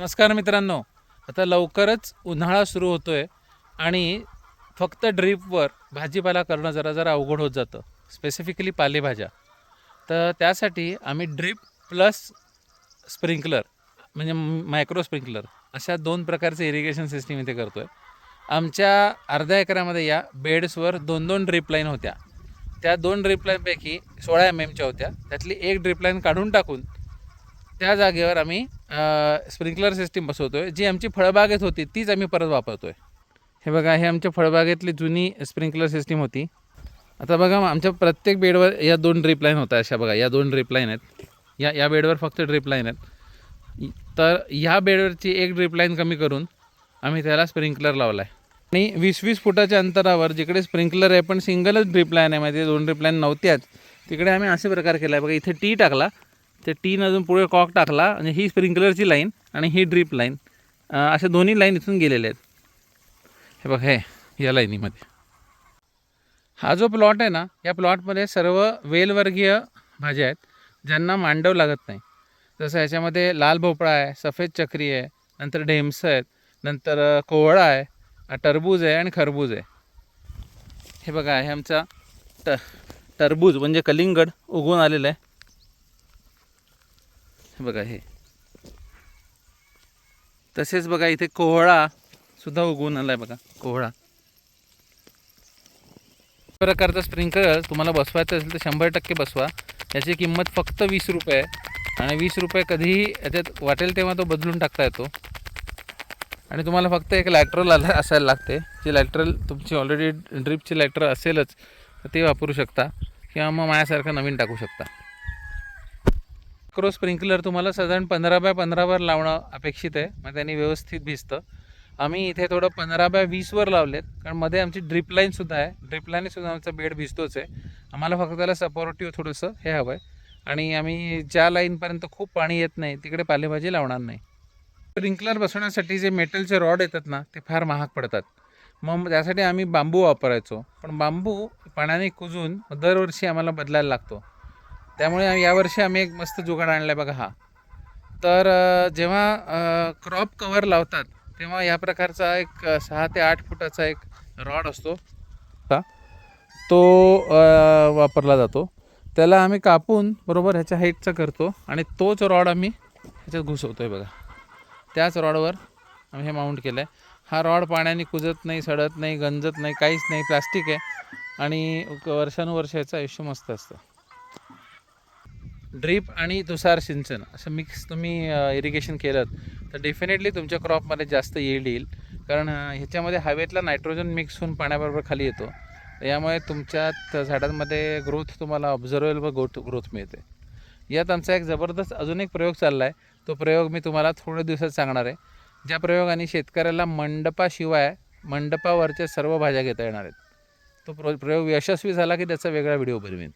नमस्कार मित्रांनो. आता लवकरच उन्हाळा सुरू होतो आहे आणि फक्त ड्रीपवर भाजीपाला करणं जरा जरा अवघड होत जातं स्पेसिफिकली पालेभाज्या. तर त्यासाठी आम्ही ड्रीप प्लस स्प्रिंकलर म्हणजे मायक्रो स्प्रिंकलर अशा दोन प्रकारचे इरिगेशन सिस्टीम इथे करतो आहे आमच्या अर्ध्या एकरामध्ये या बेड्सवर दोन दोन ड्रीप लाईन होत्या. त्या दोन ड्रीप लाईनपैकी सोळा एम एमच्या होत्या. त्यातली एक ड्रीप लाईन काढून टाकून त्या जागेवर आम्ही स्प्रिंकलर सिस्टीम बसवतो आहे जी आमची फळबागेत होती तीच आम्ही परत वापरतो आहे हे बघा हे आमच्या फळबागेतली जुनी स्प्रिंकलर सिस्टीम होती. आता बघा आमच्या प्रत्येक बेडवर या दोन ड्रीप लाईन होत्या अशा बघा या दोन ड्रीप लाईन आहेत. या या बेडवर फक्त ड्रीप लाईन आहेत. तर ह्या बेडवरची एक ड्रीप लाईन कमी करून आम्ही त्याला स्प्रिंकलर लावला आहे आणि वीस वीस फुटाच्या अंतरावर जिकडे स्प्रिंकलर आहे पण सिंगलच ड्रीप लाईन आहे म्हणजे दोन ड्रीप लाईन नव्हत्याच तिकडे आम्ही असे प्रकार केला आहे बघा इथे टी टाकला ते टीन अजून पुढे कॉक टाकला आणि ही स्प्रिंकलरची लाईन आणि ही ड्रीप लाईन. अशा दोन्ही लाईन इथून गेलेल्या आहेत. हे बघ हे या लाईनीमध्ये. हा जो प्लॉट आहे ना या प्लॉटमध्ये सर्व वेलवर्गीय भाज्या आहेत ज्यांना मांडव लागत नाही. जसं ह्याच्यामध्ये लाल भोपळा आहे सफेद चक्री आहे नंतर ढेमसं आहेत नंतर कोवळा आहे टरबूज आहे आणि खरबूज आहे. हे बघा हे आमचा ट टरबूज म्हणजे कलिंगड उगवून आलेलं आहे. बघा हे. तसेच बघा इथे कोहळा सुद्धा उगवून आला आहे बघा कोहळा. प्रकारचा स्प्रिंकलर तुम्हाला बसवायचं असेल तर शंभर टक्के बसवा. याची किंमत फक्त वीस रुपये आहे. आणि वीस रुपये कधीही याच्यात वाटेल तेव्हा तो बदलून टाकता येतो. आणि तुम्हाला फक्त एक लॅट्रल आला असायला लागते. जी लॅट्रल तुमची ऑलरेडी ड्रिपची लॅट्रल असेलच तर ते वापरू शकता. किंवा मग माझ्यासारखं नवीन टाकू शकता. मायक्रो स्प्रिंकलर तुम्हाला साधारण पंधरा बाय पंधरावर लावणं अपेक्षित आहे. मग त्यांनी व्यवस्थित भिजतं. आम्ही इथे थोडं पंधरा बाय वीसवर लावलेत कारण मध्ये आमची ड्रिप लाईनसुद्धा आहे. ड्रिप लाईनसुद्धा आमचा बेड भिजतोच आहे. आम्हाला फक्त त्याला सपोर्टिव्ह थोडंसं हे हवं आहे आणि आम्ही ज्या लाईनपर्यंत खूप पाणी येत नाही तिकडे पालेभाजी लावणार नाही. स्प्रिंकलर बसवण्यासाठी जे मेटलचे रॉड येतात ना ते फार महाग पडतात. मग त्यासाठी आम्ही बांबू वापरायचो. पण बांबू पाण्याने कुजून दरवर्षी आम्हाला बदलायला लागतो. त्यामुळे आम्ही- यावर्षी आम्ही एक मस्त जुगाड आणला आहे बघा हा. तर जेव्हा क्रॉप कवर लावतात तेव्हा या प्रकारचा एक सहा ते आठ फुटाचा एक रॉड असतो. तो वापरला जातो. त्याला आम्ही कापून बरोबर ह्याच्या हाईटचा करतो आणि तोच रॉड आम्ही ह्याच्यात घुसवतो आहे बघा. त्याच रॉडवर आम्ही हे माउंट केलं आहे हा रॉड पाण्याने कुजत नाही सडत नाही गंजत नाही काहीच नाही प्लास्टिक आहे. आणि वर्षानुवर्ष याचं आयुष्य मस्त असतं. ड्रीप आणि तुषार सिंचन असं मिक्स तुम्ही इरिगेशन केलं तर डेफिनेटली तुमच्या क्रॉपमध्ये जास्त येईल येईल. कारण ह्याच्यामध्ये हवेतला नायट्रोजन मिक्स होऊन पाण्याबरोबर खाली येतो. तर यामुळे तुमच्या झाडांमध्ये ग्रोथ तुम्हाला ऑब्झर्वेबल ग्रोथ ग्रोथ मिळते. यात आमचा एक जबरदस्त अजून एक प्रयोग चालला आहे तो प्रयोग मी तुम्हाला थोड्या दिवसात सांगणार आहे. ज्या प्रयोगाने शेतकऱ्याला मंडपाशिवाय मंडपावरच्या सर्व भाज्या घेता येणार आहेत. तो प्र प्रयोग यशस्वी झाला की त्याचा वेगळा व्हिडिओ बनवेन.